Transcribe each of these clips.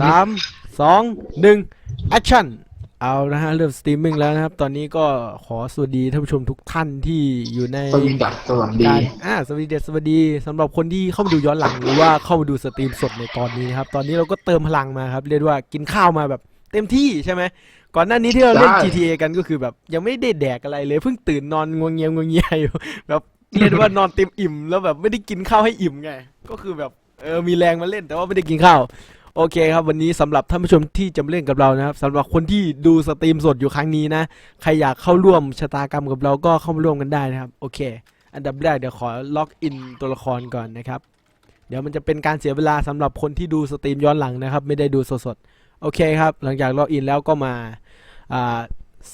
สามสองหนึ่งแอคชั่นเอานะฮะเริ่มสตรีมมิ่งแล้วนะครับ ตอนนี้ก็ขอสวัสดีท่านผู้ชมทุกท่านที่อยู่ในสวัสดีดับสวัสดี การอ่าสวัสดีเด็ดสวัสดีสำหรับคนที่เข้ามาดูย้อนหลังหรือว่าเข้ามาดูสตรีมสดในตอนนี้นะครับ ตอนนี้เราก็เติมพลังมาครับ เรียกว่ากินข้าวมาแบบเต็มที่ใช่ไหม ก่อนหน้านี้ที่เราเล่น GTA กันก็คือแบบ ยังไม่ได้แดกอะไรเลยเพิ่งตื่นนอนงวงเงียงวงเงียอยู่ แบบเรียกได้ว่านอนเต็มอิ่มแล้วแบบไม่ได้กินข้าวให้อิ่มไง ก็คือแบบเออมีแรงมาเล่นแต่ว่าไม่ได้กินข้าว โอเคครับวันนี้สำหรับท่านผู้ชมที่จะมาเล่นกับเรานะครับสำหรับคนที่ดูสตรีมสดอยู่ครั้งนี้นะใครอยากเข้าร่วมชะตากรรมกับเราก็เข้ามาร่วมกันได้นะครับโอเค อันดับแรกเดี๋ยวขอล็อกอินตัวละครก่อนนะครับเดี๋ยวมันจะเป็นการเสียเวลาสำหรับคนที่ดูสตรีมย้อนหลังนะครับ ไม่ได้ดูสดๆโอเคครับ หลังจากล็อกอินแล้วก็มาอ่า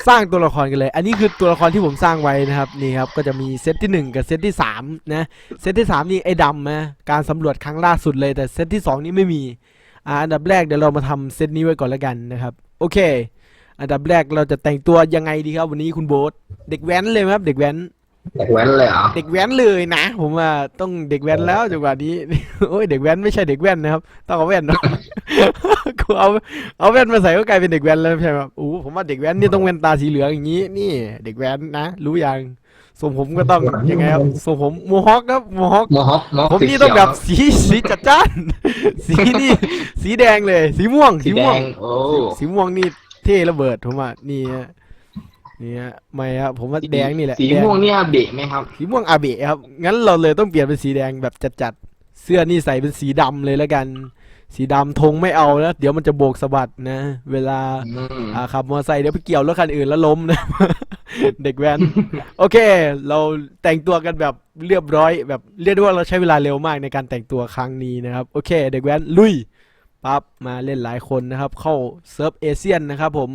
สร้างตัวละครกันเลย อันนี้คือตัวละครที่ผมสร้างไว้นะครับนี่ครับก็จะมีเซตที่ 1 กับเซตที่3นะเซตที่ 3 นี่ไอ้ดำนะการสำรวจครั้งล่าสุดเลยแต่เซตที่ 2 นี่ไม่มี อ่าอันดับแรกเดี๋ยวเรามาทำเซตนี้ไว้ก่อนแล้วกันนะครับ โอเค อันดับแรกเราจะแต่งตัวยังไงดีครับ วันนี้คุณโบ๊ทเด็กแว้นเลยไหมครับ เด็กแว้นเด็กแว้นเลยเหรอเด็กแว้นเลยนะ ผมว่าต้องเด็กแว้นแล้วจังหวะนี้โอ้ยเด็กแว้นไม่ใช่เด็กแว้นนะครับต้องเอาแว่นเนาะกูเอาเอาแว่นมาใส่ก็กลายเป็นเด็กแว้นแล้วใช่ไหมครับโอ้ผมว่าเด็กแว้นนี่ต้องแว่นตาสีเหลืองอย่างนี้ นี่ เด็กแว้นนะ รู้ยัง ทรงผมก็ต้องยังไงครับทรงผมโมฮอคครับโมฮอคมอฮอคมอฮอคผมสีนี่เขียวต้องแบบสีสีจัดจ้าน สีนี่ สีแดงเลย สีม่วง สีสีแดม่วง งโอ้สีม่วงนี่เท่ระเบิดผมว่านี่ฮะนี่ฮะไม่ครับผมว่าแดงนี่แหละสีแดงม่วงเนี่ยเบะไหมครับ สีม่วงอาเบะครับ งั้นเราเลยต้องเปลี่ยนเป็นสีแดงแบบจัดๆเสื้อนี่ใส่เป็นสีดำเลยแล้วกัน สีดำธงไม่เอานะเดี๋ยวมันจะโบกสะบัดนะ เวลา อืม อ่าขับมอเตอร์ไซค์เดี๋ยวไปเกี่ยวรถคันอื่นแล้วล้มนะ เด็กแว้น โอเค เราแต่งตัวกันแบบเรียบร้อย แบบเรียกได้ว่าเราใช้เวลาเร็วมากในการแต่งตัวครั้งนี้นะครับ โอเค เด็กแว้นลุยปั๊บมาเล่นหลายคนนะครับ เข้าเซิร์ฟเอเชียนนะครับผม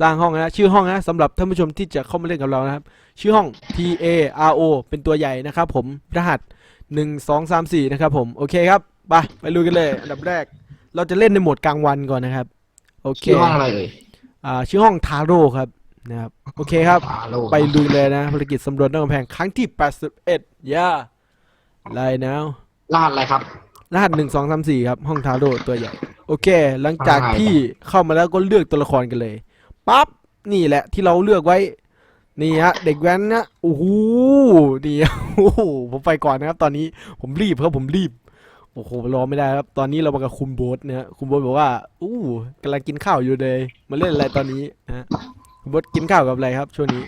สร้างห้องนะ ชื่อห้องนะสำหรับท่านผู้ชมที่จะเข้ามาเล่นกับเรานะครับ ชื่อห้อง T A R O เป็นตัวใหญ่นะครับผมรหัส 1 2 3 4 นะครับผมโอเคครับไปไปลุยกันเลยอันดับแรก เราจะเล่นในโหมดกลางวันก่อนนะครับ โอเคชื่อห้องอะไรเอ่ยอ่าชื่อห้องทาโร่ครับ นะครับโอเคครับฟาโลไปลุยเลยนะภารกิจสำรวจนอกกำแพงครั้งที่ 81ย่าไลนาวรหัสอะไรครับ รหัสหนึ่งสองสามสี่ครับ ห้องทาโร่ตัวใหญ่ โอเค หลังจากที่เข้ามาแล้วก็เลือกตัวละครกันเลยปั๊บนี่แหละที่เราเลือกไว้ นี่ฮะเด็กแว้นนะโอ้โหนี่ฮะโอ้โหผมไปก่อนนะครับ ตอนนี้ผมรีบครับผมรีบโอ้โหรอไม่ได้ครับ ตอนนี้เรามากับคุมโบสนะฮะคุมโบสบอกว่าอู้กำลังกินข้าวอยู่เลยมาเล่นอะไรตอนนี้นะฮะคุมโบสกินข้าวกับอะไรครับ ช่วงนี้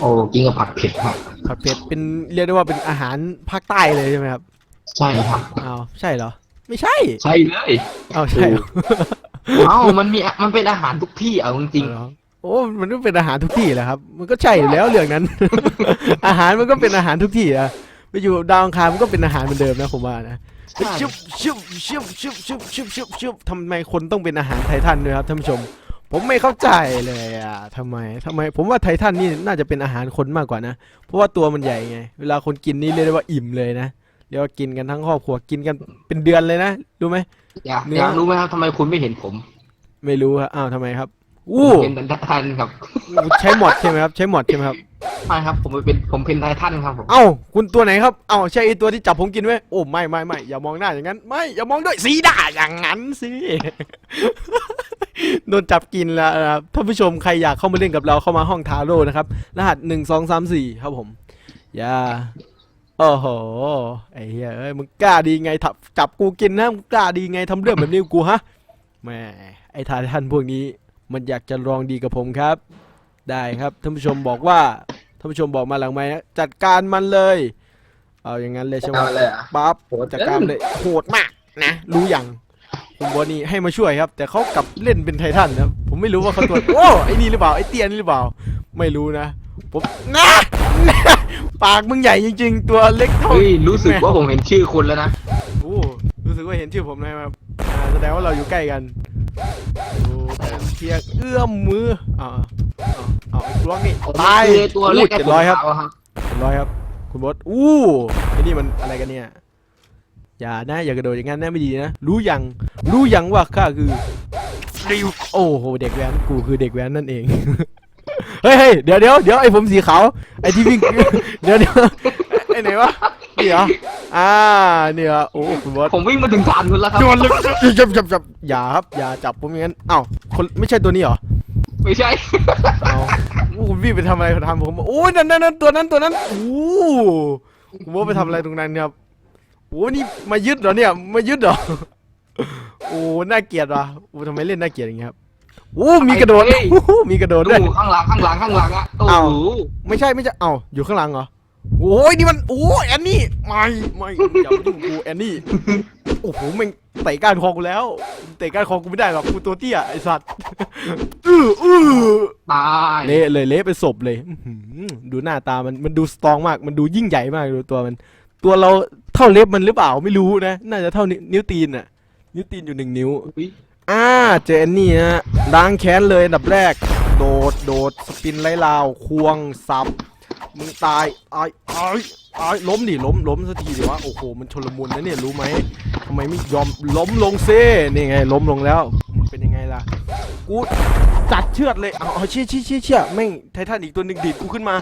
โอ้กินกับผัดเผ็ดครับผัดเผ็ดเป็นเรียกได้ว่าเป็นอาหารภาคใต้เลยใช่ไหมครับใช่ครับอ้าวใช่เหรอ ไม่ใช่ใช่เลยอ้าวใช่เหรอเอ้ามันมีมันเป็นอาหารทุกที่เอาจริงเอาเหรอโอ้มันก็เป็นอาหารทุกที่แหละครับ มันก็ใช่อยู่แล้วเรื่องนั้น อาหารมันก็เป็นอาหารทุกที่อะไปอยู่ดาวอังคารมันก็เป็นอาหารเหมือนเดิมนะผมว่านะๆใช่ชุบชุบชุบชุบชุบชุบชุบชุบทำไมคนต้องเป็นอาหารไททันด้วยครับท่านผู้ชม ผมไม่เข้าใจเลยอะทำไมทำไม ผมว่าไททันนี่น่าจะเป็นอาหารคนมากกว่านะ เพราะว่าตัวมันใหญ่ไง เวลาคนกินนี่เรียกได้ว่าอิ่มเลยนะ เรียกว่ากินกันทั้งครอบครัวกินกันเป็นเดือนเลยนะ รู้ไหม อยากเนื้ออยากรู้ไหมครับทำไมคุณไม่เห็นผม ไม่รู้ครับอ้าวทำไมครับ อู้เป็นไททันครับใช้หมดใช่ไหมครับใช้หมดใช่ไหมครับไม่ครับ ผมเป็นผมเป็นไททันครับผมเอ้าคุณตัวไหนครับเอ้าใช่ไอตัวที่จับผมกินไหมโอ้ไม่ไม่ไม่อย่ามองหน้าอย่างนั้น ไม่อย่ามองด้วยสีด่าอย่างนั้นสิโดนจับกินแล้วนะครับท่านผู้ชมใครอยากเข้ามาเล่นกับเราเข้ามาห้องทาโร่นะครับ รหัสหนึ่งสองสามสี่ครับผมอย่าโอ้โหไอ้เหี้ยเอ้ยมึงกล้าดีไงทับจับกูกินนะมึงกล้าดีไงทำเรื่องแบบนี้กับกูฮะแหม่ไอ้ทาท่านพวกนี้ มันอยากจะลองดีกับผมครับ ได้ครับท่านผู้ชมบอกว่าท่านผู้ชมบอกมาหลังไหมค์นะจัดการมันเลย เอาอย่างนั้นเลยใช่ไหมเอาเลยเหรอปั๊บโหดจัดการเลยโหดมากนะรู้ยังผมบอกนี่ให้มาช่วยครับ แต่เขากลับเล่นเป็นไททันนะครับผมไม่รู้ว่าเขาตัว โอ้ไอ้นี่หรือเปล่าไอ้เตี้ยนี่หรือเปล่า ไม่รู้นะผมนะนะปากมึงใหญ่จริง ๆ ตัวเล็กเท่า เฮ้ยรู้สึกว่าผมเห็นชื่อคุณแล้วนะ โอ้รู้สึกว่าเห็นชื่อผมนะครับอ่าแสดงว่าเราอยู่ใกล้กัน โอ้เป็นเพียงเอื้อมมืออ่าอ่าเอาไอ้กล้องนี่ตายคือตัวเล็กเจ็ดร้อยครับขาวๆครับเรียบร้อยครับ คุณบอสอู้ไอ้นี่มันอะไรกันเนี่ยอย่านะอย่ากระโดดอย่างนั้นนะไม่ดีนะรู้ยังรู้ยังว่าข้าคือริวโอ้โหเด็กแว้นกูคือเด็กแว้นนั่นเองเฮ้ยเฮ้ยเดี๋ยวเดี๋ยวเดี๋ยวไอ้ผมสีขาวไอ้ที่วิ่งเดี๋ยวเดี๋ยวไอ้ไหนวะนี่ เหรออ่าเนี่ยเหรอโอ้คุณบอสผมวิ่งมาถึงฐานคุณแล้วครับโยนเลยจับจับจับอย่าครับอย่าจับผมอย่างนั้นอ้าวคนไม่ใช่ตัวนี้เหรอไม่ใช่เอาโอ้คุณพี่ไปทำอะไรทำผมโอ้ยนั่นนั่นนั่นตัวนั้นตัวนั้นโอ้คุณว่าไปทำอะไรตรงนั้นครับโอ้นี่มายึดเหรอเนี่ยมายึดเหรอโอ้น่าเกลียดว่ะโอ้ทำไมเล่นน่าเกลียดอย่างเงี้ยครับโอ้มีกระโดดโอ้มีกระโดดด้วยดูข้างหลังข้างหลังข้างหลังอะโอ้อ้าวโหไม่ใช่ไม่ใช่เอ้าอยู่ข้างหลังเหรอ โอ้ยนี่มันโอ้ยแอนนี่ไม่ไม่อย่ามายุ่งกูแอนนี่โอ้โหแม่งเตะก้านคอกูแล้วเตะก้านคอกูไม่ได้หรอกกูตัวเตี้ยไอสัตว์อื้ออื้อตายเละเลยเละเป็นศพเลยอื้อหือดูหน้าตามันมันดูสตรองมาก มันดูยิ่งใหญ่มากดูตัวมัน ตัวเราเท่าเล็บมันหรือเปล่าไม่รู้นะน่าจะเท่านิ้วนิ้วตีนน่ะนิ้วตีนอยู่หนึ่งนิ้ว อุ๊ยอ่าเจอแอนนี่ฮะล้างแค้นเลยอันดับแรก โดด โดด สปินไล่ลาว ควง สับ มึงตายไอ้ไอ้ไอ้ายล้มดิล้มล้มสักทีดิวะโอ้โหมันชลมุนนะเนี่ยรู้ไหมทำไมไม่ยอมล้มลงเซ่นี่ไง ล้มลงแล้วมันเป็นยังไงล่ะกูจัดเชือดเลยเอาเอาเชี่ยเชี่ยเชี่ยเชี่ยแม่งไททันอีกตัวหนึ่งดีดกูขึ้นมา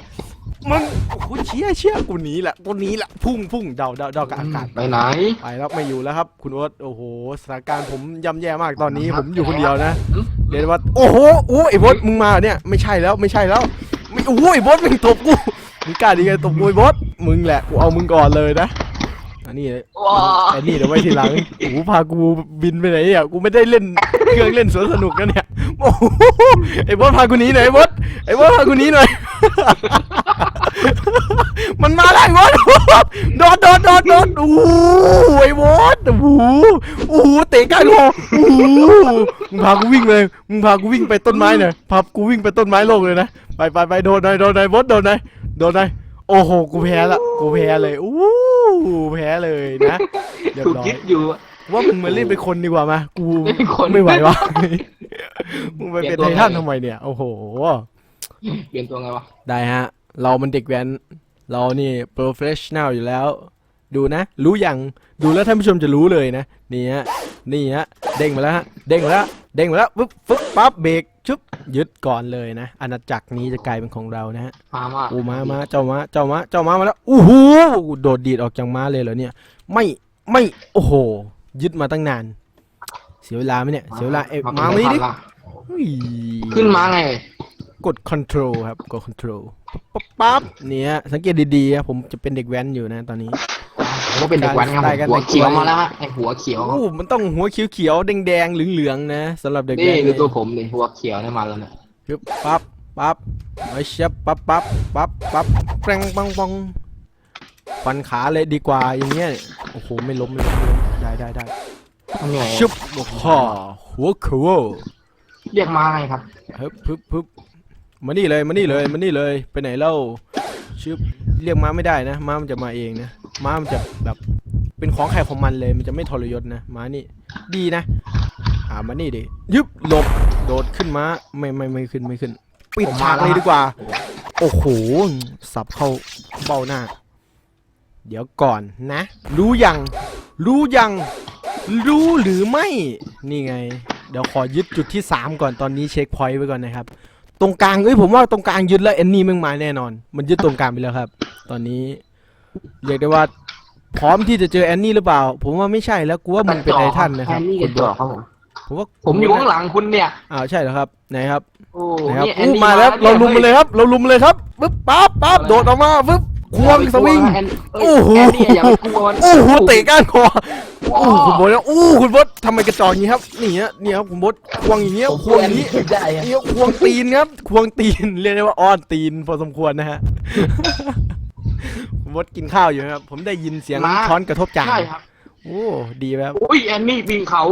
มึงโอ้โหเชี่ยเชี่ยกูหนีแหละตัวนี้แหละพุ่งพุ่งเดาเดาเดากับอากาศไปไหนไปแล้วไม่อยู่แล้วครับ คุณโอ๊ตโอ้โหสถานการณ์ผมย่ำแย่มากตอนนี้ผมอยู่คนเดียวนะอืมเรียกได้ว่าโอ้โหโอ้ไอ้บอสมึงมาเนี่ยไม่ใช่แล้วไม่ใช่แล้ว ไม่โอ้โหไอ้บอสมึงตบกูมึงกล้าดีไงตบกูไอ้บอสมึงแหละกูเอามึงก่อนเลยนะอันนี้ว้าอันนี้เดี๋ยวไว้ทีหลังโอ้โหพากูบินไปไหนอะกูไม่ได้เล่นเครื่องเล่นสวนสนุกนะเนี่ยโอ้โหไอ้บอสพากูหนีหน่อยไอ้บอสไอ้บอสพากูหนีหน่อยมันมาแล้วไอ้บอสโดดโดดโดดโดดโอ้โหไอ้บอสโอ้โหโอ้โหเตะก้านคอโอ้โหมึงพากูวิ่งเลยมึงพากูวิ่งไปต้นไม้หน่อยพากูวิ่งไปต้นไม้โลกเลยนะ ไปไปไปโดนหน่อยโดนหน่อยบอสโดนหน่อยโดนหน่อยโอ้โหกูแพ้ละกูแพ้เลยอู้แพ้เลยนะเรียบถูกร้อยคิดอยู่อะว่ามึงมาเล่นเป็นคนดีกว่ามากูเล่นเป็นคน ไม่ไหววะมึงไปเป็นเปลี่ไทยนตัวทันไงทำไมเนี่ย โอ้โห เปลี่ยนตัวไงวะได้ฮะ เรามันเด็กแว้น เรานี่โปรเฟชชั่นแนลอยู่แล้ว ดูนะ รู้ยังดูแล้วท่านผู้ชมจะรู้เลยนะ นี่ฮะ นี่ฮะ เด้งมาแล้วฮะ เด้งมาแล้ว เด้งมาแล้วปึ๊บปึ๊บปั๊บเบรก ชึบยึดก่อนเลยนะอาณาจักรนี้จะกลายเป็นของเรานะฮะมามาโอ้มามาเจ้ามาเจ้ามาเจ้ามามาแล้วอู้หูโดดดีดออกจากม้าเลยเหรอเนี่ย ไม่ไม่โอ้โห ยึดมาตั้งนาน เสียเวลาไหมเนี่ยเสียเวลาเอ้ยมามานี่ดิละอุ้ยขึ้นมาไง กด control ครับกด control ปั๊บปั๊บเนี่ยสังเกตดีๆครับผมจะเป็นเด็กแว้นอยู่นะตอนนี้ผม ก็เป็นเด็กแว้นครับได้กันหัวได้เขียวกันมาแล้วฮะไอหัวเขียวโอ้มันต้องหัวเขียวๆแดงๆเหลืองๆนะสำหรับเด็กนี่แว้นคือเนี่ยตัวผมเลยหัวเขียวเนี่ยมาแล้วเนี่ยปึ๊บปั๊บปั๊บไอ้เชียบปั๊บปั๊บปั๊บปั๊บแปรงปังปังฟันขาเลยดีกว่าอย่างเงี้ยโอ้โหไม่ล้มไม่ล้มไม่ล้มได้ได้ได้ทำยังไงชุบโอ้โหหัวเขียวเรียกมาไงครับฮึบฮึบฮึบมานี่เลยมานี่เลยมานี่เลยไปไหนเล่า ชึบเรียกม้าไม่ได้นะ ม้ามันจะมาเองนะ ม้ามันจะแบบเป็นของใครของมันเลย มันจะไม่ทรยศนะ ม้านี่ ดีนะ อ่ามานี่ดิ ยึบหลบ โดดขึ้นม้า ไม่ไม่ไม่ขึ้นไม่ขึ้น ปิดฉากเลยดีกว่า โอ้โห สับเข้าเบ้าหน้า เดี๋ยวก่อนนะ รู้ยัง รู้ยัง รู้หรือไม่ นี่ไง เดี๋ยวขอยึดจุดที่ 3 ก่อน ตอนนี้เช็คพอยต์ไว้ก่อนนะครับ ตรงกลางเอ้ยผมว่าตรงกลางยึดแล้วเอนนี่มึงมาแน่นอน มันยึดตรงกลางไปแล้วครับ ตอนนี้เรียกได้ว่า พร้อมที่จะเจอแอนนี่หรือเปล่า ผมว่าไม่ใช่แล้วกูว่ามึงเป็นไททันนะครับแอนนี่กันจ่อครับผมผมว่าผมอยู่ข้างหลังคุณเนี่ยอ้าวใช่เหรอครับไหนครับโอ้นะครับเนี่ยแอนอู้นี่มาแล้วนี่เราลุมมันเลยครับ เราลุมมันเลยครับปึ๊บปั๊บปั๊บโดดออกมาปึ๊บ ควงสวิงแอนเยโอ้โหแอนนี่อย่าไปกลัวมันโอ้โหเตะก้านคอโอ้โอ้คุณบดแล้วโอ้คุณบดทำไมกระจอกอย่างนี้ครับนี่ฮะนี่ครับคุณบดควงอย่างเงี้ยผมควงอย่างนี้ได้อะนี่ควงตีนครับควงตีนเรียกได้ว่าอ้อนตีนพอสมควรนะฮะคุณบดกินข้าวอยู่นะครับ ผมได้ยินเสียงช้อนกระทบจานใช่ครับโอ้ดีแบบอุ้ยแอนนี่ปีนเขา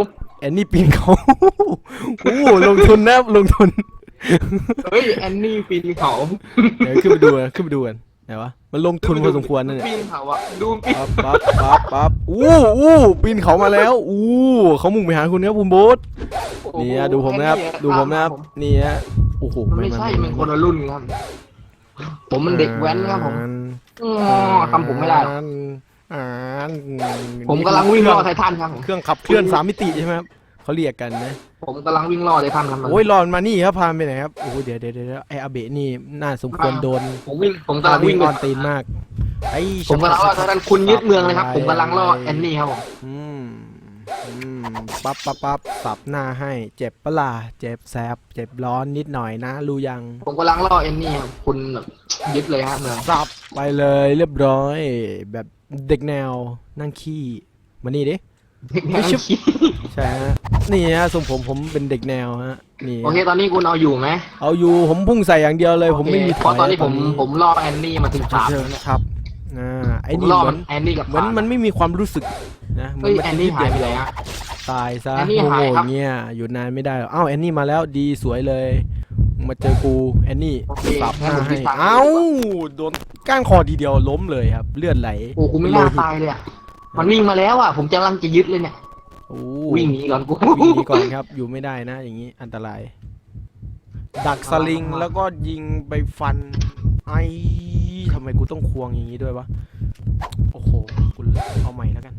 แอนนี่ปีนเขาโอ้ลงทุนนะลงทุนเฮ้ยแอนนี่ปีนเขาเดี๋ยวขึ้นไปดูกันขึ้นไปดูกัน ไหนวะ มันลงทุนพอสมควรนั่นแหละปีนเขาอะดูปีนปั๊บปั๊บปั๊บปั๊บอู้อู้ปีนเขามาแล้ว อู้เขามุ่งไปหาคุณครับคุณโบ๊ทนี่ฮะดูผมนะครับ ดูผมนะครับ นี่ฮะ โอ้โหมันไม่ใช่มันคนละรุ่นครับ ผมมันเด็กแว้นครับผมอ๋อทำผมไม่ได้หรอกอ่านผมกำลังวิ่งล่อไททันครับผมเครื่องขับเคลื่อนสามมิติใช่ไหมครับ เขาเรียกกันนะผมกำลังวิ่งล่อไททันครับโอ้ยรอนมานี่ครับพาไปไหนครับโอ้โหเดี๋ยวเดี๋ยวเดี๋ยวไออาเบะนี่น่าสมควรโดนผมวิ่งผมำกำลัลังงวิ่วิ่งงไปออนตีนมากไอ้ผมกำลังล่อท่านคุณยึดเมืองเลยครับผมกำลังล่อแอนนี่ครับผมอืมอืมปั๊บปั๊บปั๊บสับหน้าให้ เจ็บปะล่ะเจ็บแสบเจ็บร้อนนิดหน่อยนะรู้ยัง ผมกำลังล่อแอนนี่ครับคุณแบบยึดเลยฮะเมืองสับไปเลยเรียบร้อย แบบเด็กแนวนั่งขี้มานี่ดิ ไม่ชุบใช่ฮะนี่ฮะทรงผมผมเป็นเด็กแนวฮะนี่โอเค ตอนนี้คุณเอาอยู่ไหมเอาอยู่ผมพุ่งใส่อย่างเดียวเลย ผมไม่มีโอเคเพราะตอนนี้ผมผมล่อแอนนี่มาถึงสามเชิญแล้วเนี่ยครับอ่าไอ้ผมนี่ล่อเหมืมัอนนแอนนี่กับเหมือนมันไม่มีความรู้สึกนะเหมืเฮ้ยมัแอนนี่หายไปไหนอะตายซะแอนนี่โง่หายๆครับเงี้ยอยู่นานไม่ได้หรอกอ้าวแอนนี่มาแล้วดีสวยเลยมึงมาเจอกูแอนนี่โอเคสับหงั้นน้าผมให้ยึดทางเอ้าโดนก้านคอทีเดียวล้มเลยครับ เลือดไหลโอ้คุณไม่น่าตายเลยอะ มันวิ่งมาแล้วอะ ผมกำลังจะยึดเลยเนี่ย โอ้วิ่งหนีก่อนกู วิ่งหนีก่อนครับ อยู่ไม่ได้นะ อย่างนี้อันตราย ดักสลิงแล้วก็ยิงไปฟัน ไอ้ทำไมกูต้องควงอย่างนี้ด้วยวะ โอ้โหกูเอาใหม่แล้วกัน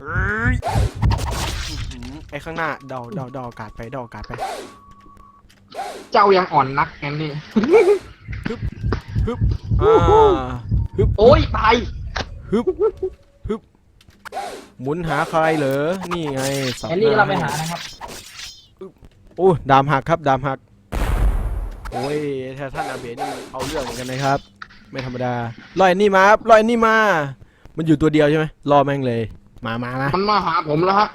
เอ้ยอื้อหือไอ้ข้างหน้าเดาเดาเดาอากาศไปเดาอากาศไป เจ้ายังอ่อนนักแอนนี่อ่าฮึบ โอ้ยตาย ฮึบฮึบ หมุนหาใครเหรอ นี่ไงสับแอนนี่หเราไปหานะครับ โอ้ดามหักครับ ดามหัก โอ้ยถ้าท่านอาเบะนี่มันเอาเรื่องเหมือนกันนะครับ ไม่ธรรมดาลอยนี่มาครับลอยนี่มา มันอยู่ตัวเดียวใช่ไหมรอแม่งเลย มามามา มันมาหาผมแล้วฮะ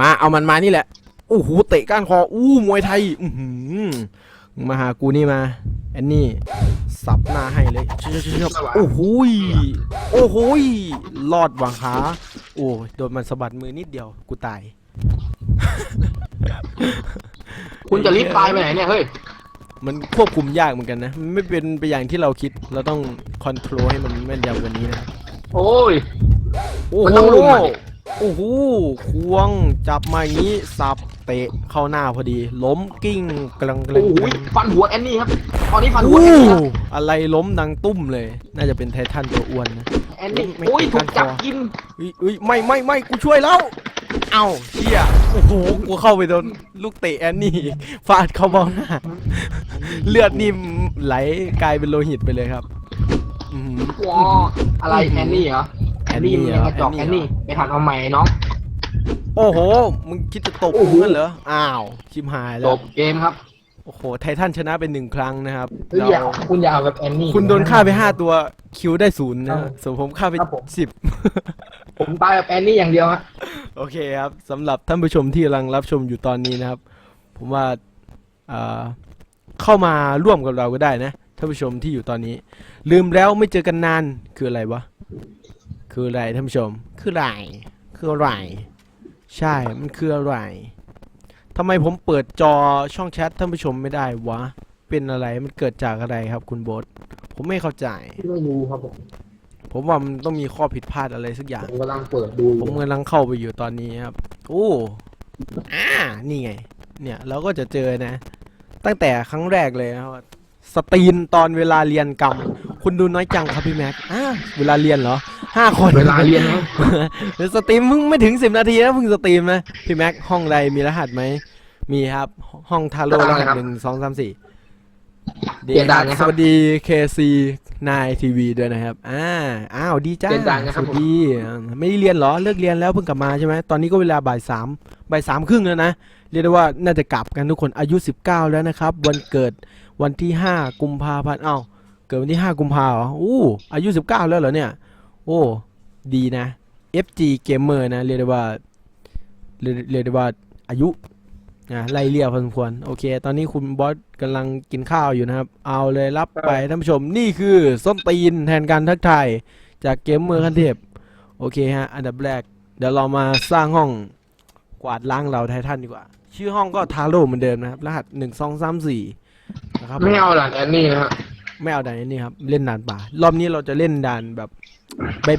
มาเอามันมานี่แหละ โอ้โห เตะก้านคอ อู้ มวยไทย อือหือ มาหากูนี่มาแอนนี่สับหน้าให้เลยชบชบชบโอ้โหยโอ้โหยรอดหวังขาโอ้โดนมันสะบัดมือนิดเดียวกูตาย คุณจะรีบตายไปไหนเนี่ยเฮ้ยมันควบคุมยากเหมือนกันนะมันไม่เป็นไปอย่างที่เราคิดเราต้องคอนโทรลให้มันแม่นยำกว่านี้นะโอ้ยโอ้โหโอ้โหควงจับมาอย่างนี้สับ เตะเข้าหน้าพอดี ล้มกิ้งกลังกลัโอ้งโหฟันหัวแอนนี่ครับตอนนี้ฟันหัวโอ้แอนนี่ครับอะไรล้มดังตุ้มเลย น่าจะเป็นไททันตัวอ้วนนะแอนนี่ไม่โอ้ยไม่ถูกจับการคอกินอุ้ยอุ้ยไม่ไม่ไม่กูช่วยแล้วเอ้าเชี่ยโอ้โหกูเข้าไปโดนลูกเตะแอนนี่ฟาดเข้าเบ้าหน้า เลือดนี่ไหลกลายเป็นโลหิตไปเลยครับอื้อหือว้าอะไรแอนนี่เหรอแอนนี่มันยังกระจอกแอนนี่ไปหันเอาใหม่น้อง โอ้โห มึงคิดจะตบโอ้กูโหกันเหรอ อ้าว ชิมหายจแล้ว บเกมครับโอ้โห ไททันชนะเป็นหนึ่งครั้งนะครับเฮ้ยอย่าเราคุณอย่าเอาแบบแอนนี่ คุณโดนฆ่าไปห้าตัว คิวได้ศูนย์นะเออส่วนผมฆ่าไปครับผม สิบ ผมตายแบบแอนนี่อย่างเดียวฮะ โอเคครับสำหรับท่านผู้ชมที่กำลังรับชมอยู่ตอนนี้นะครับ ผมว่าเอ่อเข้ามาร่วมกับเราก็ได้นะท่านผู้ชมที่อยู่ตอนนี้ ลืมแล้วไม่เจอกันนานคืออะไรวะ คืออะไรท่านผู้ชม คืออะไรคืออะไร ใช่ มันคืออะไรทำไมผมเปิดจอช่องแชทท่านผู้ชมไม่ได้วะ เป็นอะไร มันเกิดจากอะไรครับคุณโบ๊ทผมไม่เข้าใจ ไม่รู้ครับผมผมว่ามันต้องมีข้อผิดพลาดอะไรสักอย่าง ผมกำลังเปิดดูอผมยู่กำลังเข้าไปอยู่ตอนนี้ครับ โอ้อ่า นี่ไง เนี่ย เราก็จะเจอนะ ตั้งแต่ครั้งแรกเลยนะครับ สตรีนตอนเวลาเรียนกรรมคุณดูน้อยจังครับพี่แม็กอ่าเวลาเรียนเหรอห้าคนเวลาเรียนนะเดี๋ยวสตรีมเพิ่งไม่ถึงสิบนาทีนะเพิ่งสตรีมนะพี่แม็กห้องใดมีรหัสไหมมีครับ ห้องทาโร่รหัสหนึ่งสองสามสี่เปลี่ยนด่านนะครับสวัสดี KC นายทีวีด้วยนะครับอ่าอ้าวดีจ้าเปลี่ยนด่านนะครับสวัสดีอ่าไม่ได้เรียนเหรอเลิกเรียนแล้วเพิ่งกลับมาใช่ไหมตอนนี้ก็เวลาบ่ายสามบ่ายสามครึ่งแล้วนะเรียกได้ว่าน่าจะกลับกันทุกคนอายุ19แล้วนะครับ วันเกิด วันที่ 5 กุมภาพันธ์อ้าวเกิดวันที่ 5 กุมภาเหรออู้อายุ 19 แล้วเหรอเนี่ย โอ้ดีนะ FG Gamer นะ เรียกได้ว่าเรียกเรียกได้ว่าอายุนะไล่เลี่ยพอสมควร โอเค ตอนนี้คุณบอสกำลังกินข้าวอยู่นะครับ เอาเลยรับไปท่านผู้ชมนี่คือส้นตีนแทนการทักทายจากเกมเมอร์ขั้นเทพโอเคฮะ อันดับแรก เดี๋ยวเรามาสร้างห้องกวาดล้างเราไททันดีกว่า ชื่อห้องก็ทาโร่เหมือนเดิมนะครับ รหัสหนึ่งสองสามสี่ นะครับไม่เอาหลังแอนนี่นะฮะไม่เอาด่านนี้ครับ เล่นด่านป่า รอบนี้เราจะเล่นด่านแบบ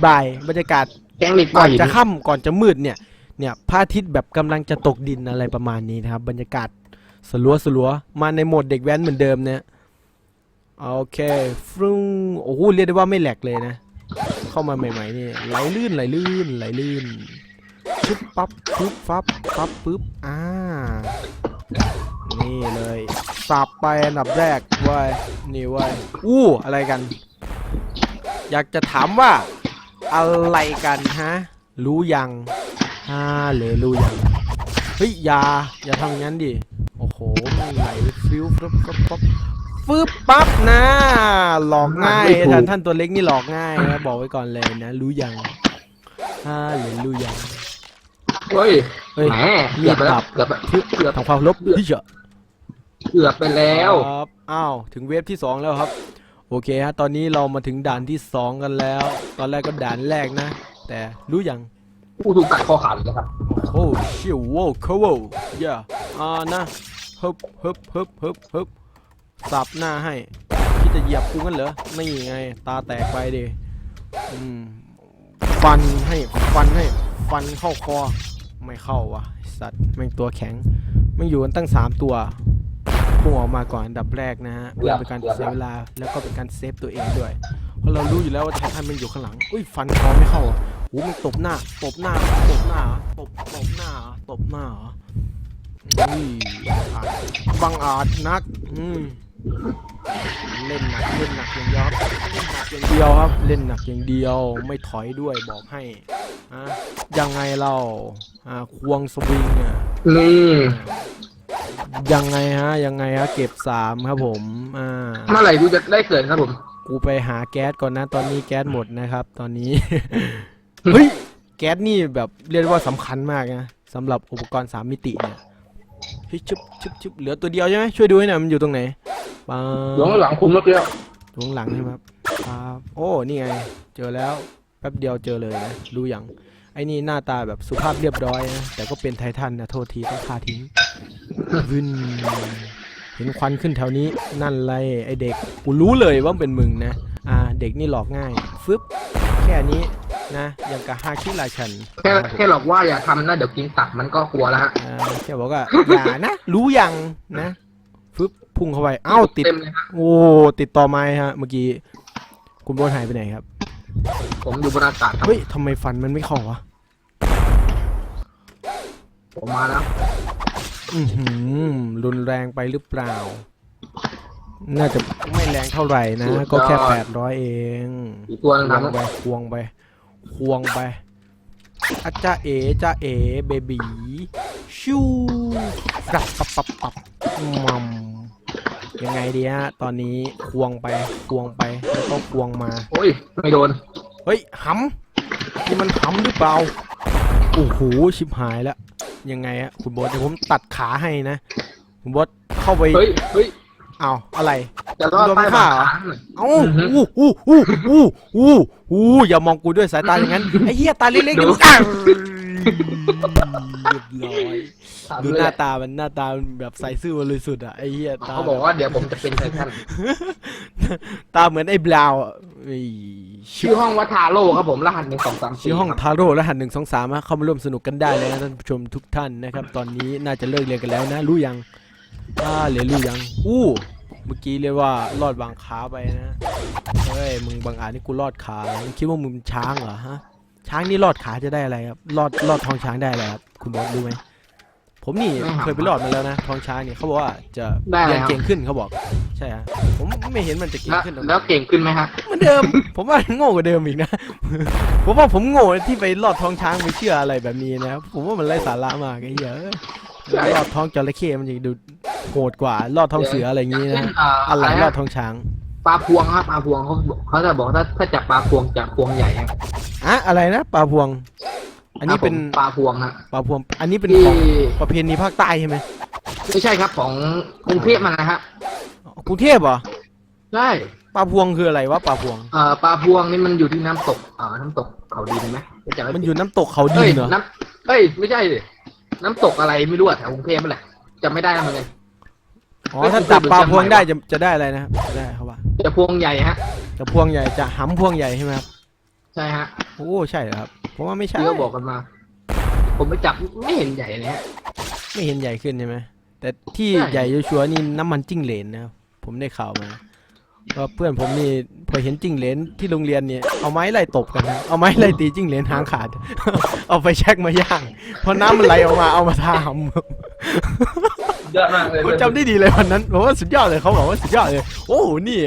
บายๆบรรยากาศแกงเหล็กก่อนไปจะค่ำก่อนจะมืดเนี่ย เนี่ยพระอาทิตย์แบบกำลังจะตกดินอะไรประมาณนี้นะครับ บรรยากาศสลัวสลัวๆมาในโหมดเด็กแว้นเหมือนเดิมเนี่ยโอเคฟรุ้งโอ้โหเรียกได้ว่าไม่แหลกเลยนะ เข้ามาใหม่ๆนี่ไหลลื่นไหลลื่นไหลลื่นชึบปั๊บชึบฟับปั๊บปึ๊บอ่านี่เลย สับไปอันดับแรกเว้ยนี่เว้ยอู้อะไรกัน อยากจะถามว่า อะไรกันฮะ รู้ยังฮ่าเลยรู้ยังเฮ้ยอย่าอย่าทำอย่างนั้นดิโอ้โหมันไหลฟิวฟับฟับฟับฟึบปั๊บนะ หลอกง่ายท่านท่านตัวเล็กนี่หลอกง่ายนะบอกไว้ก่อนเลยนะ รู้ยังฮ่าเลยรู้ยังเฮ้ยเฮ้ยแหมเกือบไปแล้วเกือบไปเกือบทางความลบที่เฉ เกือบไปแล้วครับอ้าวถึงเวฟที่สองแล้วครับ โอเคฮะตอนนี้เรามาถึงด่านที่สองกันแล้ว ตอนแรกก็ด่านแรกนะ แต่รู้ยังผู้ถูกตัดคอขาดเลยครับโอ้ชิวโว้คโวย่าอ่านะฮึบฮึบฮึบฮึบฮึบสับหน้าให้คิดจะเหยียบกูกันเหรอนี่ไง ตาแตกไปดิอืมฟันให้ฟันให้ฟันเข้าคอไม่เข้าวะไอ้สัตว์แม่งตัวแข็งแม่งอยู่กันตั้งสามตัว พุ่งออกมาก่อนอันดับแรกนะฮะเพื่อเป็นการเสียเวลาแล้วก็เป็นการเซฟตัวเองด้วยเพราะเรารู้อยู่แล้วว่าไททันมันอยู่ข้างหลังอุ้ยฟันคอไม่เข้าอะโอ้มันตบหน้าตบหน้าตบหน้าตบตบหน้าตบหน้าออุ้ยอาจบังอาจนักอืมเล่นหนักเล่นหนักอย่างเดียวครับเล่นหนักอย่างเดียวครับ เล่นหนักอย่างเดียวไม่ถอยด้วยบอกให้อะยังไงเราอ่าควงสวิงอะนี่ ยังไงฮะ ยังไงฮะ เก็บสามครับผม อ่า เมื่อไหร่กูจะได้เกิดครับผม กูไปหาแก๊สก่อนนะ ตอนนี้แก๊สหมดนะครับ ตอนนี้ เฮ้ย แก๊สนี่แบบเรียกได้ว่าสำคัญมากนะสำหรับอุปกรณ์สามมิติเนี่ยเฮ้ยชึบชึบชึบเหลือตัวเดียวใช่ไหมช่วยดูให้หน่อยมันอยู่ตรงไหนปาหลวงหลังคุมเมื่อกี้ตรงหลังใช่ไหมครับปาบโอ้นี่ไง เจอแล้วแป๊บเดียวเจอเลยนะรู้ยังไอ้นี่หน้าตาแบบสุภาพเรียบร้อยนะแต่ก็เป็นไททันนะโทษทีต้องฆ่าทิ้ง วินเห็นควันขึ้นแถวนี้นั่นไรไอเด็กกูรู้เลยว่าเป็นมึงนะ อ่าเด็กนี่หลอกง่ายฟึบแค่นี้นะอย่างกับฮาคิราชันแค่แค่หลอกว่าอย่าทำนะเดี๋ยวกินตับมันก็กลัวแล้วฮะอ่าแค่บอกว่าอย่านะ รู้ยังนะฟึบพุ่งเข้าไปเอ้าติด เต็มเลยฮะโอ้ติดต่อไม้ฮะ เมื่อกี้ คุณโบนหายไปไหนครับ ผมอยู่บนอากาศครับเฮ้ยทำไมฟันมันไม่เข้าวะผมมาแล้วอือหือ รุนแรงไปหรือเปล่า น่าจะไม่แรงเท่าไหร่นะ ก็แค่แปดร้อยเองอีกตัวหนึงควงทำไปควงไป ควงไปอาจ้าเอจ้าเอเบบีชูปับปับปับปับมัมยังไงดีฮะตอนนี้ควงไปควงไปแล้วก็ควงมาโอ้ยไม่โดนเฮ้ยหำนี่มันหำหรือเปล่าโอ้โหชิบหายแล้ว ยังไงฮะคุณบอสเดี๋ยวผมตัดขาให้นะคุณบอสเข้าไปเฮ้ยเฮ้ยอ้าวอะไรจะรอดโดนใต้ไม่บาฆ่าเหรอขาหน่อยเอ้าอือฮึอู้อู้อู้อู้อู้อู้อย่ามองกูด้วยสายตาอย่างนั้นไอ้เหี้ยตาเล็กๆนี่มันอ้าว เรียบร้อยถามดูเลยหน้าตามันหน้าตามันแบบใสซื่อบริสุทธิ์อะไอ้เหี้ยตาเขาบอกว่าเดี๋ยวผมจะเป็นไททันตาเหมือนไอ้บราวน์อะไอ้ชื่อห้องว่าทาโร่ครับผมรหัสหนึ่งสองสามสี่ชื่อห้องครับทาโร่รหัสหนึ่งสองสามเข้ามาร่วมสนุกกันได้เลยนะท่านผู้ชมทุกท่านนะครับ ตอนนี้น่าจะเลิกเรียนกันแล้วนะ รู้ยังอ่าเรียนรู้ยัง อู้ เมื่อกี้เรียกว่ารอดบางขาไปนะ เฮ้ย มึงบางอาจนี่กูรอดขามึงคิดว่ามึงเป็นช้างเหรอฮะ ช้างนี่รอดขาจะได้อะไรครับรอดรอดท้องช้างได้อะไรครับคุณบอกรู้ไหมผมนี่เคยไปรอดมาแล้วนะท้องช้างเนี่ยเขาบอกว่าจะได้เรียนแล้วเก่งขึ้นเขาบอก ใช่ฮะผมไม่เห็นมันจะเก่งแล้วขึ้นหรอกแล้วเก่งขึ้นไหมฮะ เหมือนเดิม ผมว่าโง่กว่าเดิมอีกนะ ผมว่าผมโง่ที่ไปลอดท้องช้างไปเชื่ออะไรแบบนี้นะครับผมว่ามันไร้สาระมากไอ้เหี้ยเอะใช่ลอดท้องจระเข้มันยังดูโหดกว่าลอดท้องเสืออะไรอย่างนี้นี้เช่นะนอ่าอะไรอะไรลอฮะดท้องช้างปลาพวงครับปลาพวงเขาบอกเขาจะบอกถ้าถ้าจับปลาพวงจับพวงใหญ่ครับ อะอะไรนะปลาพวง อันนี้เป็นครับผมปลาพวงฮะปลาพวง อันนี้เป็นที่ของประเพณีภาคใต้ใช่ไหมไม่ใช่ครับของกรุงเทพมันนะฮะกรุงเทพเหรอใช่ปลาพวงคืออะไรวะปลาพวงเอ่อปลาพวงนี่มันอยู่ที่น้ำตกเอ่อน้ำตกเขาดินไหมไม่จำไม่มันผิดอยู่น้ำตกเขาดิเอ้นยเหรอน้ำเอ้ยไม่ใช่ดิน้ำตกอะไรไม่รู้อะแถวกรุงเทพนั่นแหละจำไม่ได้แล้วเหมือนกันอ๋อถ้าจับปลาพวงได้จะจะได้อะไรนะครับจะได้เขาว่าจะพวงใหญ่ฮะจะพวงใหญ่จะหำพวงใหญ่ใช่ไหมครับ ใช่ฮะโอ้ใช่เหรอครับผมว่าไม่ใช่ที่เขาบอกกันมา ผมไปจับไม่เห็นใหญ่เลยฮะ ไม่เห็นใหญ่ขึ้นใช่ไหมแต่ที่ใช่ ใหญ่ชัวร์ๆนี่น้ำมันจิ้งเหลนนะครับผมได้ข่าวมาว่าเพื่อนผมนี่พอเห็นจิ้งเหลนที่โรงเรียนเนี่ยเอาไม้ไล่ตบกันนะเอาไม้ไล่ตีจิ้งเหลนหางขาด เอาไปแช็กมาย่างพอน้ำมันไหลออกมาเอามาทาหำ เยอะมากเลยผมจำได้ดีเลยวันนั้นผมว่าสุดยอดเลยเขาบอกว่าสุดยอดเลย โอ้นี่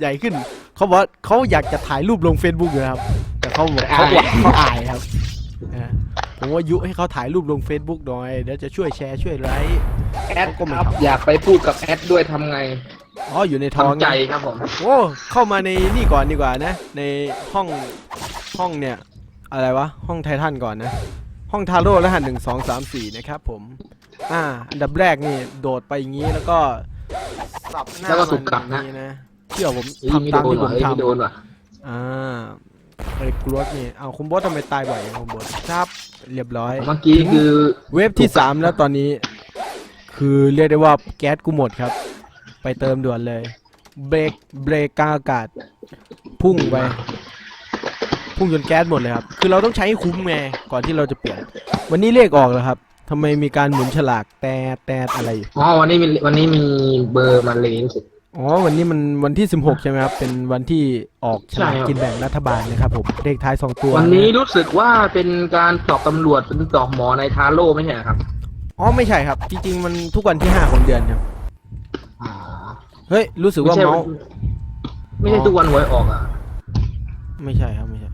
ใหญ่ขึ้น เขาบอกว่าเขาอยากจะถ่ายรูปลง Facebook อยู่นะครับ แต่เขาบอกเขาบอกเขาอายครับเออผมว่ายุให้เขาถ่ายรูปลง Facebook หน่อยเดี๋ยวจะช่วยแชร์ช่วยไลค์แอดก็ไม่ครับ ทำอยากไปพูดกับแอดด้วยทำไงอ๋ออยู่ในท้องทำใจครับผม โอ้เข้ามาในนี่ก่อนดีกว่านะ ในห้องห้องเนี่ย อะไรวะ ห้องไททันก่อนนะ ห้องทาโร่รหัสหนึ่งสองสามสี่นะครับผม อ่า อันดับแรกนี่ โดดไปอย่างนี้แล้วก็สับหน้าแล้วก็สุกมันกลับนะอย่างนี้นะ เชื่อผมเฮ้ยไม่ทำตามโดนที่ผว่ะมเฮ้ยทไม่โดนว่ะำอ่าไอ้กรวดนี่เอาคุณบอสทำไมตายบ่อยอย่างคุณบอสครับเรียบร้อย เมื่อกี้คือเวฟที่สามแล้วตอนนี้ คือเรียกได้ว่าแก๊สกูหมดครับ ไปเติมด่วนเลย เบรกเบรกกลางอากาศ พุ่งไป พุ่งจนแก๊สหมดเลยครับ คือเราต้องใช้ให้คุ้มไงก่อนที่เราจะเปลี่ยน วันนี้เลขออกแล้วครับทำไมมีการหมุนฉลากแต่แต่อะไรอยู่อ๋อวันนี้มีวันนี้มีเบอร์มาเลยรู้สึก อ๋อวันนี้มันวันที่ 16 ใช่ไหมครับ เป็นวันที่ออกฉลากใช่ครับกินแบ่งรัฐบาลนะครับผมเลขท้ายสองตัววันนี้รู้สึกว่าเป็นการสอบตำรวจเป็นสอบหมอในทาโร่ไม่ใช่เหรอครับ อ๋อไม่ใช่ครับ จริงๆ มันทุกวันที่ห้าของเดือนครับอ๋อเฮ้ยรู้สึกว่าไม่ใช่เมาส์ไม่ใช่ทุกวันหวยออกอะ ไม่ใช่ครับไม่ใช่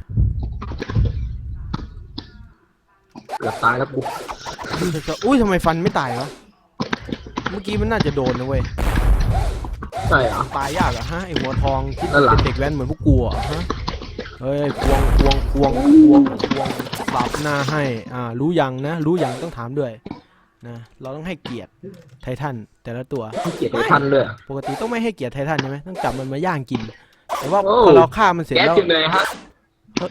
เกือบตายแล้วกูอุ้ยทำไมฟันไม่ตายวะเมื่อกี้มันน่าจะโดนนะเว้ย ใช่เหรอ ตายยากเหรอะฮะไอหัวทองที่นั่นเหรอเป็นเด็กแว้นเหมือนพวกกูเหรอะฮะเฮ้ยควงควงควงควงควงสับหน้าให้อ่ารู้ยังนะ รู้ยังต้องถามด้วยนะเราต้องให้เกียรติไททันแต่ละตัวขี้เกียจไปทันเลยปกติต้องไม่ให้เกียรติไททันใช่ไหมต้องจับมันมาย่างกิน แต่ว่าโอ้ พอเราฆ่ามันเสร็จแก๊สแล้วขึ้นเลยฮะ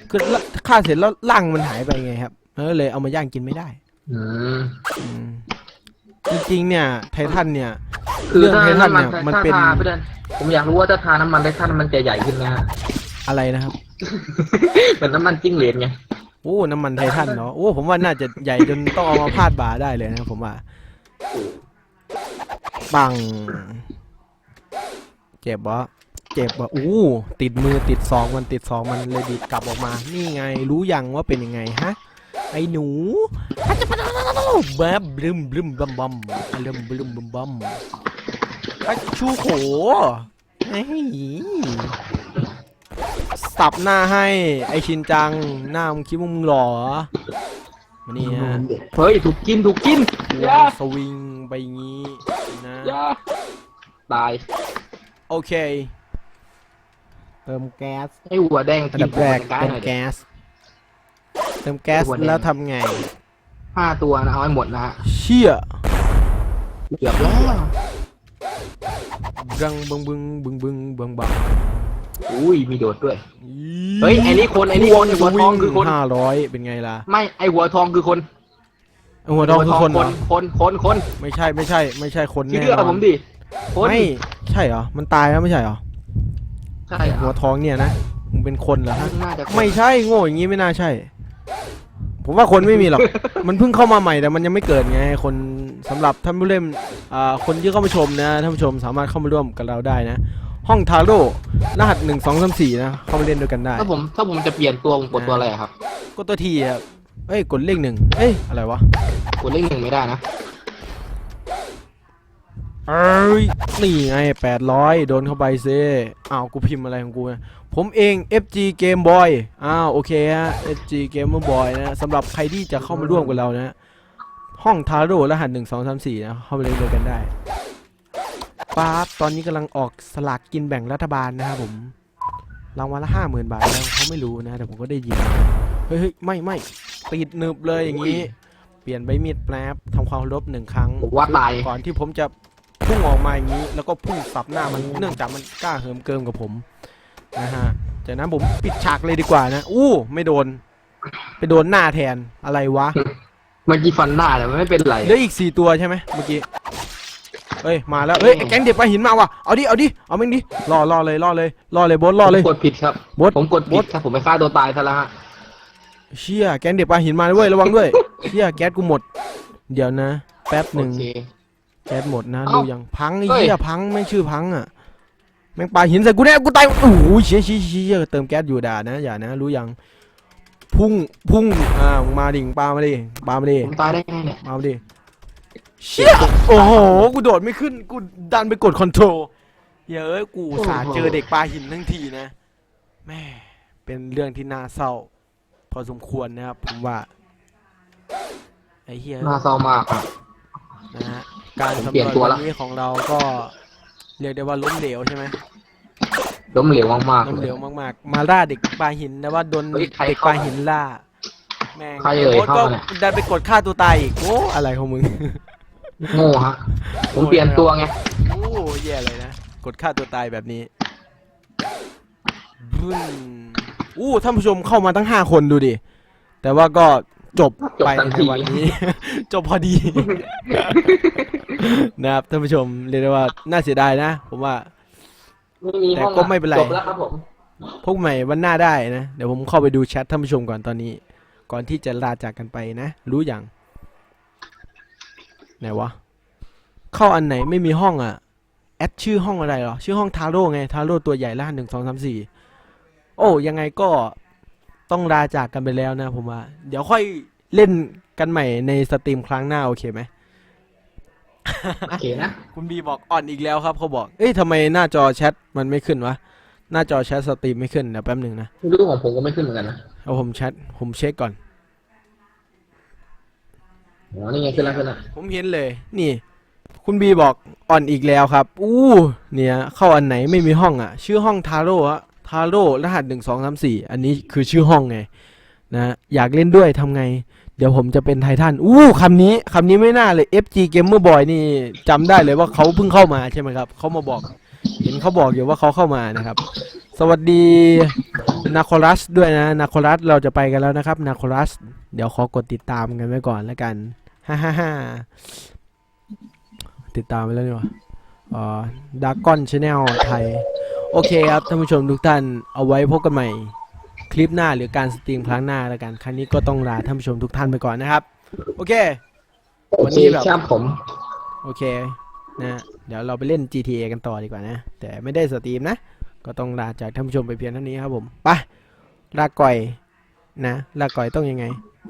คือฆ่าเสร็จแล้วร่างมันหายไปไงครับเออเลยเอามาย่างกินไม่ได้อืมอืม จริงๆเนี่ยไททันเนี่ยคือเรื่องถ้าไททันน้ำมันเนี่ยมันถ้าเป็นทาพี่เดนผมอยากรู้ว่าถ้าทาน้ำมันไททันมันจะใหญ่ขึ้นไหมฮะ อะไรนะครับ เหมือนน้ำมันจิ้งเหลนไงโอ้น้ำมันไททันเนาะโอ้ผมว่าน่าจะใหญ่จนต้องเอามาพาดบ่าได้เลยนะผมว่าปัง เจ็บวะเจ็บวะอู้ติดมือติดซองมันติดซองมันเลยดีดกลับออกมา นี่ไงรู้ยังว่าเป็นยังไงฮะ ไอ้หนูฮัจจะปะ แบบบลึมบลึมบัมบัมบลึมบลึมบัมบัมไอ้ชูโขเฮ้ยสับหน้าให้ ไอชินจัง หน้ามึงคิดว่ามึงหล่อเหรอมานี่ฮะเฮ้ยถูกกินถูกกินวอย่างสวิงไปอย่างงี้นะอย่าตาย โอเค เติมแก๊สไอ้หัวแดงอันกิดันบผมแรกในกายเติหมน่อยดิแก๊ส เติมแก๊สตัวแดงแล้วทำไง ห้าตัวนะเอาให้หมดนะฮะเชี่ยเกือบแล้วดังบึงบึงบึงบึงบึงบังอุ้ยมีโดดด้วย เฮ้ยไอ้นี่คนไอ้นี่คนไอ้หัวทองคือคนห้าร้อยเป็นไงล่ะ ไม่ไอ้หัวทองคือคนไอ้หัวทองคือคนเหรอคนคนคนไม่ใช่ไม่ใช่ ไม่ใช่คนชื่แน่อนอนผมดิคนไม่ใช่เหรอมันตายแล้วไม่ใช่เหรอใช่หัวทองเนี่ยนะมึงเป็นคนเหรอฮะน่าจะคนไม่ใช่โง่อย่างงี้ไม่น่าใช่ ผมว่าคนไม่มีหรอก มันเพิ่งเข้ามาใหม่แต่มันยังไม่เกิดไง คนสำหรับท่านผู้เล่นอ่าคนที่เข้ามาชมนะท่านผู้ชมสามารถเข้ามาร่วมกับเราได้นะ ห้องทาโร่รหัสหนึ่งสองสามสี่นะ เข้ามาเล่นด้วยกันได้ ถ้าผมถ้าผมจะเปลี่ยนตัวผมกดตัวอะไรอะครับ กดตัวทีครับเอ้ยกดเลขหนึ่งเอ้ยอะไรวะ กดเลขหนึ่งไม่ได้นะ เอ้ยนี่ไงแปดร้อยโดนเข้าไปซิอ้าวกูพิมพ์อะไรของกูนะผมเอง FG Game Boy อ้าวโอเคฮะ FG Gamer Boy นะสำหรับใครที่จะเข้ามาร่วมกับเรานะ ห้องทาโร่รหัสหนึ่งสองสามสี่นะ เข้าไปเล่นด้วยกันได้ป๊าบตอนนี้กำลังออกสลากกินแบ่งรัฐบาลนะครับผม รางวัลละห้าหมื่นบาทแล้วเขาไม่รู้นะ แต่ผมก็ได้ยินเฮ้ยเฮ้ยไม่ไม่ติดหนึบเลยอย่างนี้ เปลี่ยนใบมีดแป๊บทำความเคารพหนึ่งครั้งผมว่าตายก่อนที่ผมจะ พุ่งออกมาอย่างนี้แล้วก็พุ่งสับหน้ามันเนื่องจากมันกล้าเหิมเกิมกับผมนะฮะจากนั้นผมปิดฉากเลยดีกว่านะอู้ไม่โดน ไปโดนหน้าแทนอะไรวะเมื่อกี้ฟันหน้าแต่มันไม่เป็นไรเหลืออีกสี่ตัวใช่ไหมเมื่อกี้เฮ้ยมาแล้วเฮ้ยไอ้แก๊งเด็กปลาหินมาว่ะเอาดิเอาดิเอาแม่งดิรอรอเลยรอเลยรอเลยบดรอเลยผมกดผิดครับบดผมกดบผิดดครับผมไปฆ่าตัวตายซะแล้วฮะเชี่ยแก๊งเด็กปลาหินมาด้วยระวังด้วยเชี่ยแก๊สกูหมด เดี๋ยวนะ แป๊บหโอนึ่งเค แก๊สหมดนะเอ้าดูยังพังไอ้เฮ้ยเหี้ยพังแม่งชื่อพังอะแม่งปาหินใส่กูแน่กูตายโอ้โหเชี่ยเชี่ยเชี่ยเติมแก๊สอยู่ด่านะอย่านะ รู้ยังพุ่งพุ่งอ่ามาดิปามาดิปามาดิผมตายได้ไงเนี่ยมาดิเชี่ยโอ้โหกูโดดไม่ขึ้นกูดันไปกดคอนโทรลเฮ้ยกูอุตสาห์เจอเด็กปลาหินทั้งทีนะแม่เป็นเรื่องที่น่าเศร้า พอสมควรนะครับผมว่าไอ้เฮียน่าเศร้ามากครับ นะฮะการผมสำเปลี่รยนวจตัววันละนี้ของเราก็เรียกได้ว่าล้มเหลวใช่ไหมล้มเหลวมากๆล้มเลเหลย วมากๆ มาล่าเด็กปลาหินแต่ว่าโดนเฮ้ยใครเด็กเข้าปลาหินล่าแม่งใครเอ่ยโอ๊ตก็เข้ามาเนี่ยได้ไปกดฆ่าตัวตายอีกโอ้อะไรของมึง โง่ฮะ ผมเปลี่ยนตัวไง โอ้แย่เลยนะ กดฆ่าตัวตายแบบนี้บึ้นอู้ท่านผู้ชมเข้ามาตั้งห้าคนดูดิ แต่ว่าก็ จบจบไปทันในทีวันนี้ จบพอดี นะครับท่านผู้ชมเรียกได้ว่าน่าเสียดายนะ ผมว่า ไม่มีแต่ห้องก็ไม่เป็นไร จบแล้วครับผม พบใหม่วันหน้าได้นะ เดี๋ยวผมเข้าไปดูแชทท่านผู้ชมก่อนตอนนี้ ก่อนที่จะลาจากกันไปนะ รู้อย่างไหนวะ เข้าอันไหนไม่มีห้องอะ แอดชื่อห้องอะไรเหรอ ชื่อห้องทาโร่ไง ทาโร่ตัวใหญ่ล่าหนึ่งสองสามสี่ โอ้ ยังไงก็ ต้องลาจากกันไปแล้วนะผมว่า เดี๋ยวค่อยเล่นกันใหม่ในสตรีมครั้งหน้าโอเคไหมโอเคนะ คุณบีบอกอ่อนอีกแล้วครับเขาบอก เอ้ยทำไมหน้าจอแชทมันไม่ขึ้นวะ หน้าจอแชทสตรีมไม่ขึ้นเดี๋ยวแป๊บหนึ่งนะไม่รู้ของผมก็ไม่ขึ้นเหมือนกันนะเอาผมแชทผมเช็คก่อน อ๋อ นี่ไงขึ้นแล้วขึ้นแล้วผมเห็นเลย นี่ คุณบีบอกอ่อนอีกแล้วครับ อู้ เนี่ย เข้าอันไหนไม่มีห้องอะ ชื่อห้องทาโร่อะทาโร่รหัสหนึ่งสองสามสี่อันนี้คือชื่อห้องไงนะอยากเล่นด้วยทำไง เดี๋ยวผมจะเป็นไททันอู้คำนี้คำนี้ไม่น่าเลย FG Gamer Boy นี่จำได้เลยว่าเขาเพิ่งเข้ามาใช่ไหมครับเขามาบอก เห็นเขาบอกอยู่ว่าเขาเข้ามานะครับ สวัสดีนาโคลัสด้วยนะนาโคลัสเราจะไปกันแล้วนะครับนาโคลัสเดี๋ยวขอกดติดตามกันไว้ก่อนแล้วกันฮ่าฮ่าฮ่าติดตามไปแล้วนี่วะอ่าดากอนชาแนลไทย โอเคครับท่านผู้ชมทุกท่านเอาไว้พบกันใหม่ คลิปหน้าหรือการสตรีมครั้งหน้าแล้วกันครั้งนี้ก็ต้องลาท่านผู้ชมทุกท่านไปก่อนนะครับ โอเค โอวันเคนี้แบบ ครับผม โอเคนะเดี๋ยวเราไปเล่น GTA กันต่อดีกว่านะ แต่ไม่ได้สตรีมนะ ก็ต้องลาจากท่านผู้ชมไปเพียงเท่านี้ครับผมไปลาก่อยนะลาก่อยต้องยังไง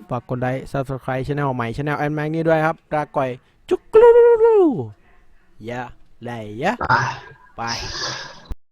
ฝากกดไลค์ subscribe ช่องใหม่ช่องแอนแม็กนี่ด้วยครับลาก่อยจุกกรูอย่าไรยะไปไป